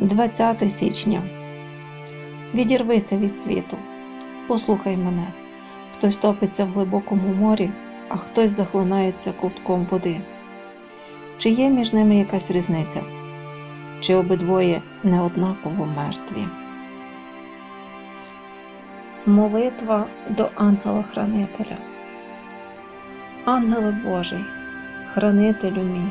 20 січня. Відірвися від світу. Послухай мене. Хтось топиться в глибокому морі, а хтось захлинається ковтком води. Чи є між ними якась різниця? Чи обидвоє неоднаково мертві? Молитва до ангела-хранителя. Ангеле Божий, хранителю мій,